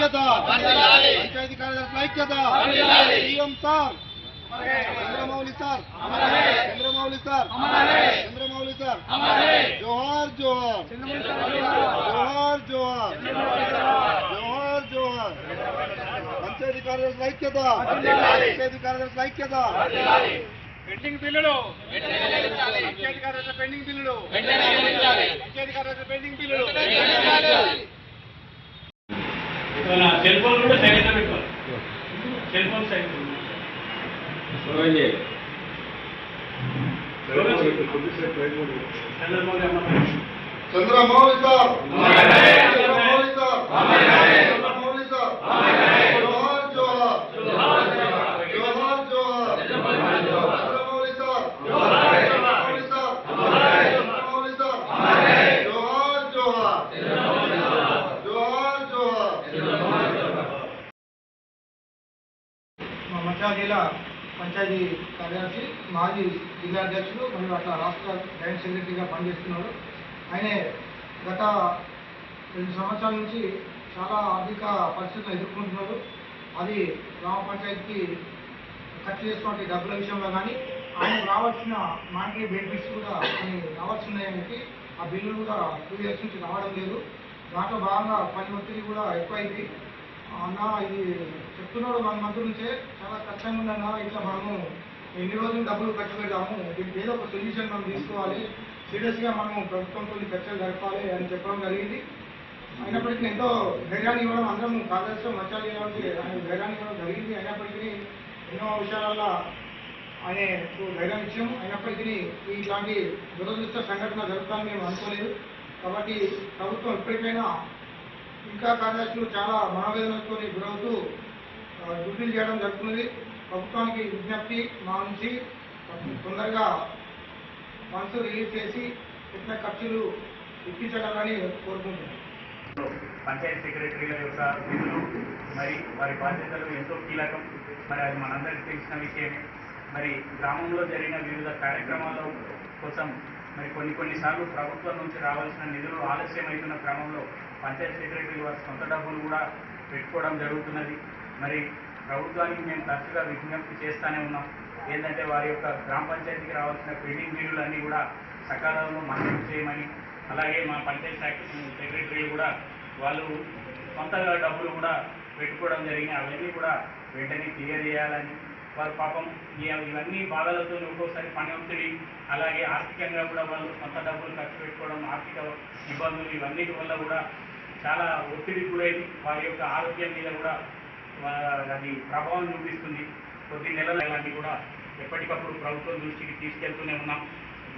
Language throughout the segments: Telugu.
ఐక్యత. పంచాయతీ కార్యదర్శుల ఐక్యత. CM sir. Chandramouli sir. Chandramouli sir. Chandramouli sir. జోహార్ జోహార్. జోహార్ జోహార్. జోహార్ జోహార్. పంచాయతీ కార్యదర్శుల ఐక్యత. పంచాయతీ కార్యదర్శుల ఐక్యత. పెండింగ్ బిల్లులు పంచాయతీ కార్యదర్శుల పెండింగ్ బిల్లులు పంచాయతీ కార్యదర్శుల పెండింగ్ బిల్లులు సెల్ ఫోన్ కూడా సైలెంట్ పెట్టుకోవాలి. Cell phone silent Chandramouli sir Chandramouli sir Chandramouli sir జోహార్ జోహార్ జోహార్ జోహార్ Chandramouli sir Chandramouli sir Chandramouli sir జోహార్ జోహార్ జోహార్ జోహార్ మా జిల్లా పంచాయతీ కార్యదర్శి మాజీ జిల్లా అధ్యక్షుడు మరియు అట్లా రాష్ట్ర జాయింట్ సెక్రటరీగా పనిచేస్తున్నాడు. ఆయనే గత రెండు సంవత్సరాల నుంచి చాలా ఆర్థిక పరిస్థితులు ఎదుర్కొంటున్నారు అది గ్రామ పంచాయతీకి ఖర్చు చేసినటువంటి డబ్బుల విషయంలో కానీ ఆయనకు రావాల్సిన మానిటరీ బెనిఫిట్స్ కూడా కొన్ని రావాల్సినాయని ఆ బిల్లులు కూడా టూ ఇయర్స్ నుంచి రావడం లేదు. దాంట్లో భాగంగా పని ఒత్తిడి కూడా ఎక్కువైంది. అన్నా ఇది చెప్తున్నాడు వన్ మంత్ నుంచే చాలా కష్టంగా ఉందన్న ఇట్లా మనము ఎన్ని రోజులు డబ్బులు ఖర్చు పెడదాము దీనికి ఏదో ఒక సొల్యూషన్ మనం తీసుకోవాలి. సీరియస్గా మనము ప్రభుత్వంతో చర్చలు జరపాలి అని చెప్పడం జరిగింది. అయినప్పటికీ ఎంతో ధైర్యాన్ని ఇవ్వడం అందరం కాంగ్రెస్లో మచ్చాలి కాబట్టి ఆయన ధైర్యాన్ని ఇవ్వడం జరిగింది. అయినప్పటికీ ఎన్నో విషయాలలో ఆయన ధైర్యం ఇచ్చాము అయినప్పటికీ ఇట్లాంటి దురదృష్ట సంఘటన జరుగుతామని మేము అనుకోలేదు. కాబట్టి ప్రభుత్వం ఎప్పటికైనా ఇంకా కార్యదర్శులు చాలా మనోవేదనతో గురవుతూ డ్యూటీలు చేయడం జరుగుతున్నది. ప్రభుత్వానికి విజ్ఞప్తి మా నుంచి తొందరగా మనసు రిలీజ్ చేసి పెట్టిన ఖర్చులు ఇప్పించగలని కోరుకుంటున్నాను పంచాయత్ సెక్రటరీల యొక్క విధులు మరి వారి బాధ్యతలు ఎంతో కీలకం. మరి అది మనందరికీ తెలిసిన విషయమే. మరి గ్రామంలో జరిగిన వివిధ కార్యక్రమాల కోసం మరి కొన్ని కొన్నిసార్లు ప్రభుత్వం నుంచి రావాల్సిన నిధులు ఆలస్యమవుతున్న క్రమంలో పంచాయత్ సెక్రటరీ వారి సొంత డబ్బులు కూడా పెట్టుకోవడం జరుగుతున్నది. మరి ప్రభుత్వానికి మేము తరచుగా విజ్ఞప్తి చేస్తూనే ఉన్నాం. ఏంటంటే వారి యొక్క గ్రామ పంచాయతీకి రావాల్సిన పెండింగ్ బిల్లులు అన్నీ కూడా సకాలంలో మంజూరు చేయమని అలాగే మా పంచాయత్ సెక్ర- సెక్రటరీ కూడా వాళ్ళు సొంతగా డబ్బులు కూడా పెట్టుకోవడం జరిగింది. అవన్నీ కూడా వెంటనే క్లియర్ చేయాలని వారు పాపం ఇవన్నీ బాధలతో ఒక్కోసారి పని ఒత్తిడి అలాగే ఆర్థికంగా కూడా వాళ్ళు సొంత డబ్బులు ఖర్చు పెట్టుకోవడం ఆర్థిక ఇబ్బందులు ఇవన్నిటి వల్ల కూడా చాలా ఒత్తిడి గురైంది. వారి యొక్క ఆరోగ్యం మీద కూడా అది ప్రభావం చూపిస్తుంది. కొద్ది నెలలు ఇలాంటివి కూడా ఎప్పటికప్పుడు ప్రభుత్వం దృష్టికి తీసుకెళ్తూనే ఉన్నాం.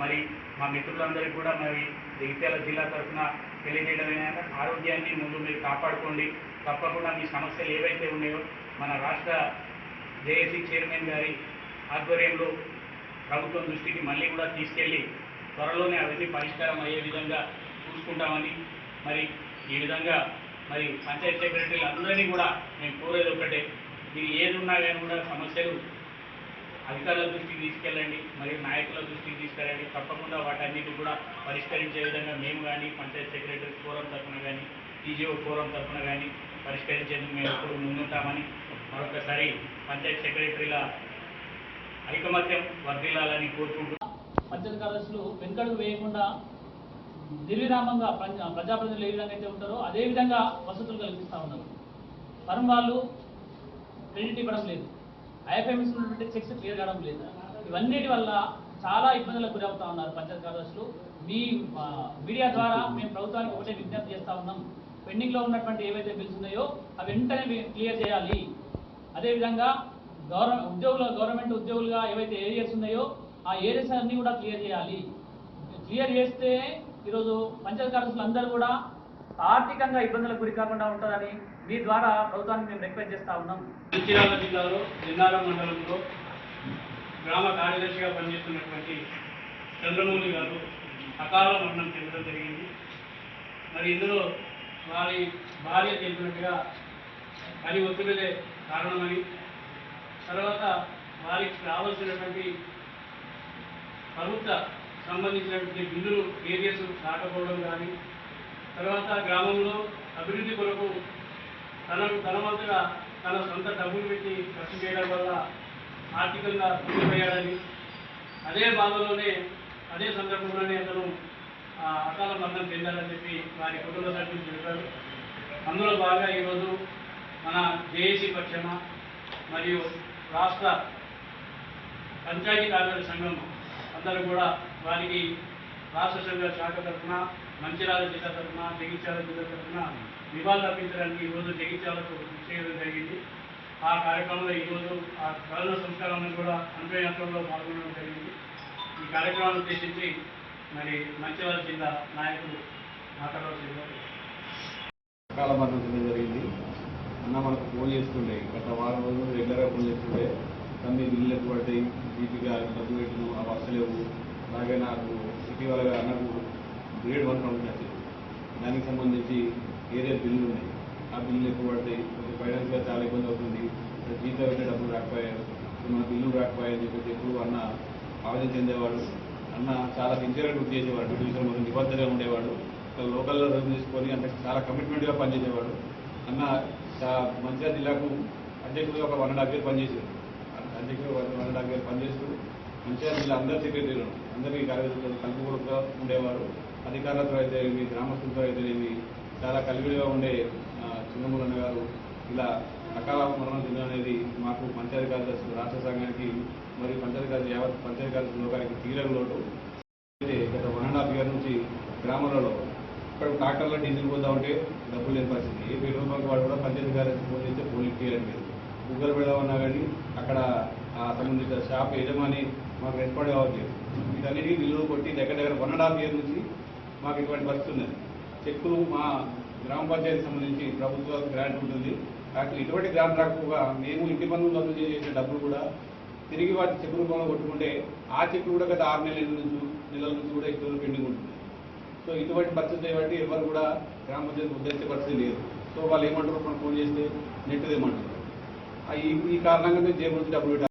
మరి మా మిత్రులందరికీ కూడా మరి జగిత్యాల జిల్లా తరఫున తెలియజేయడం ఆరోగ్యాన్ని ముందు మీరు కాపాడుకోండి. తప్పకుండా మీ సమస్యలు ఏవైతే ఉన్నాయో మన రాష్ట్ర జేఏసీ చైర్మన్ గారి ఆధ్వర్యంలో ప్రభుత్వం దృష్టికి మళ్ళీ కూడా తీసుకెళ్ళి త్వరలోనే అవన్నీ పరిష్కారం అయ్యే విధంగా చూసుకుంటామని మరి ఈ విధంగా మరి పంచాయత్ సెక్రటరీలు అందరినీ కూడా మేము కోరేది ఒకటే మీరు ఏది ఉన్నా కానీ కూడా సమస్యలు అధికారుల దృష్టికి తీసుకెళ్ళండి మరియు నాయకుల దృష్టికి తీసుకెళ్ళండి. తప్పకుండా వాటన్నిటి కూడా పరిష్కరించే విధంగా మేము కానీ పంచాయత్ సెక్రటరీ ఫోరం తరఫున కానీ టీజీఓ ఫోరం తరఫున కానీ పరిష్కరించేందుకు మేము ఎప్పుడు ముందుంటామని మరొకసారి పంచాయత్ సెక్రటరీల ఐకమత్యం వర్ధిల్లాలని కోరుకుంటూ పంచాయత్ కార్యదర్శులు వెనుకడుగు వేయకుండా నిర్విరామంగా ప్రజాప్రతినిధులు ఏ విధంగా అయితే ఉంటారో అదే విధంగా వసతులు కల్పిస్తూ ఉన్నారు. పరం వాళ్ళు క్రెడిట్ ఇవ్వడం లేదు. ఐఎఫ్ఎంఎస్ ఉన్నటువంటి చెక్స్ క్లియర్ కావడం లేదు. ఇవన్నిటి వల్ల చాలా ఇబ్బందులకు గురవుతా ఉన్నారు పంచాయత్ కార్యదర్శులు. మీ మీడియా ద్వారా మేము ప్రభుత్వానికి ఒకటే విజ్ఞప్తి చేస్తూ ఉన్నాం. పెండింగ్లో ఉన్నటువంటి ఏవైతే బిల్స్ ఉన్నాయో అవి వెంటనే క్లియర్ చేయాలి. అదేవిధంగా గవర్నమెంట్ ఉద్యోగులు గవర్నమెంట్ ఉద్యోగులుగా ఏవైతే ఏరియాస్ ఉన్నాయో ఆ ఏరియాస్ అన్నీ కూడా క్లియర్ చేయాలి. క్లియర్ చేస్తే ఈరోజు పంచాయత్ కార్యదర్శులు అందరూ కూడా ఆర్థికంగా ఇబ్బందులకు గురి కాకుండా ఉంటుందని మీ ద్వారా ప్రభుత్వానికి మేము రిక్వెస్ట్ చేస్తా ఉన్నాం. మంచిర్యాల జిల్లాలో జిల్లారం మండలంలో గ్రామ కార్యదర్శిగా పనిచేస్తున్నటువంటి చంద్రమౌళి గారు అకాల మరణం చెందడం జరిగింది. మరి ఇందులో వారి భార్య చెప్పినట్టుగా పని ఒత్తిడిలే కారణమని తర్వాత వారికి రావాల్సినటువంటి ప్రభుత్వ సంబంధించినటువంటి బిల్లులు ఏరియాస్ రాకపోవడం కానీ తర్వాత గ్రామంలో అభివృద్ధి కొరకు తన ధనవంతుగా తన సొంత డబ్బులు పెట్టి ఖర్చు చేయడం వల్ల ఆర్థికంగా కుంగిపోయాడని అదే బాధలోనే అదే సందర్భంలోనే అతను ఆ, అకాల మరణం చెందాలని చెప్పి వారి కుటుంబ సభ్యులు చెప్పారు. అందులో బాగా ఈరోజు మన జేఏసీ పక్షాన మరియు రాష్ట్ర పంచాయతీ కార్యాలయ సంఘం అందరూ కూడా వారికి రాష్ట్ర సంఘ శాఖ తరఫున మంచిరాల జిల్లా తరఫున జగిత్యాల జిల్లా తరఫున నివాళులు అర్పించడానికి ఈరోజు జగిత్యాలకు చేయడం జరిగింది. ఆ కార్యక్రమంలో ఈరోజు ఆ కళల సంస్కారాన్ని కూడా అనుభవంలో పాల్గొనడం జరిగింది. ఈ కార్యక్రమాన్ని ఉద్దేశించి మరి మంచిరాల జిల్లా నాయకులు మాట్లాడవలసింది అకాల మరణం జరిగింది. అన్న మనకు ఫోన్ చేస్తుండే. గత వారం రోజులు రెగ్యులర్గా ఫోన్ చేస్తుండే. తమ్మి బిల్లు ఎక్కువ పడతాయి? జీపీగా డబ్బు పెట్టు ఆ వస్తలేవు అలాగే నాకు ఇటీవల అన్నకు గ్రేడ్ వన్ కౌంట్ వచ్చింది దానికి సంబంధించి ఏరియా బిల్లు ఉన్నాయి. ఆ బిల్లు ఎక్కువ పడతాయి. కొంచెం ఫైనాన్స్గా చాలా ఇబ్బంది అవుతుంది. జీతం అయితే డబ్బులు రాకపోయారు మన బిల్లు రాకపోయాయని చెప్పేసి ఎప్పుడు అన్న ఆవేదన చెందేవాడు అన్న చాలా సిన్సియర్గా డ్యూటీ చేసేవాడు టీచర్ మొత్తం నిబద్ధంగా ఉండేవాడు లోకల్లో రోజు తీసుకొని అంటే చాలా కమిట్మెంట్గా పనిచేసేవాడు అన్న మంచిగా జిల్లాకు అధ్యక్షుడిగా ఒక వన్ అండ్ హాఫ్ ఇయర్ పనిచేసాడు అధ్యక్షుడు one one and half year పనిచేస్తూ మంచిర్యాల జిల్లా అందరి సెక్రటరీలు అందరికీ కార్యదర్శులు కలుపుకోలుగా ఉండేవారు. అధికారులతో అయితే ఏమి గ్రామస్తులతో అయితే ఏమి చాలా కలివిడిగా ఉండే చిన్నమూలన్న గారు ఇలా అకాల మరణం చెందడం అనేది మాకు పంచాయతీ కార్యదర్శులు రాష్ట్ర సంఘానికి మరియు పంచాయతీ కార్యదర్శి యావత్ పంచాయతీ కార్యదర్శి లోకానికి తీరని లోటు. అయితే గత వన్ అండ్ హాఫ్ ఇయర్ నుంచి గ్రామాలలో ఇక్కడ ట్రాక్టర్లో డీజిల్ పోదామంటే డబ్బులు లేని పరిస్థితి. ఏ పేరు వాడు కూడా పంచాయతీ కార్యదర్శి ఫోన్ చేస్తే పోలీస్ ఇవ్వడం లేదు. ముగ్గురు పెడదామన్నా కానీ అక్కడ ఆ సంబంధిత షాప్ యజమాని మాకు రెస్పాండ్ కావట్లేదు వీటన్నిటికీ బిల్లులు కొట్టి దగ్గర దగ్గర వన్ అండ్ హాఫ్ ఇయర్ నుంచి మాకు ఇటువంటి పరిస్థితి ఉన్నది. మా గ్రామ పంచాయతీ సంబంధించి ప్రభుత్వ గ్రాంట్ ఉంటుంది. కాబట్టి ఇటువంటి గ్రాంట్ రాకపోగా మేము ఇంటి పనులు రద్దు చేసే డబ్బులు కూడా తిరిగి వాటి చెక్కు రూపంలో కొట్టుకుంటే ఆ చెక్కు కూడా గత ఆరు నెలల నుంచి నెలల నుంచి కూడా ఎక్కువ పెండింగ్ ఉంటుంది. సో ఇటువంటి పరిస్థితి బట్టి ఎవరు కూడా గ్రామ పంచాయతీ ఉద్దేశించే పరిస్థితి లేదు. సో వాళ్ళు ఏమంటారు మనం ఫోన్ చేస్తే నెట్ ఏమంటారు ఈ కారణంగా మేము జేబుల్ డబ్బులు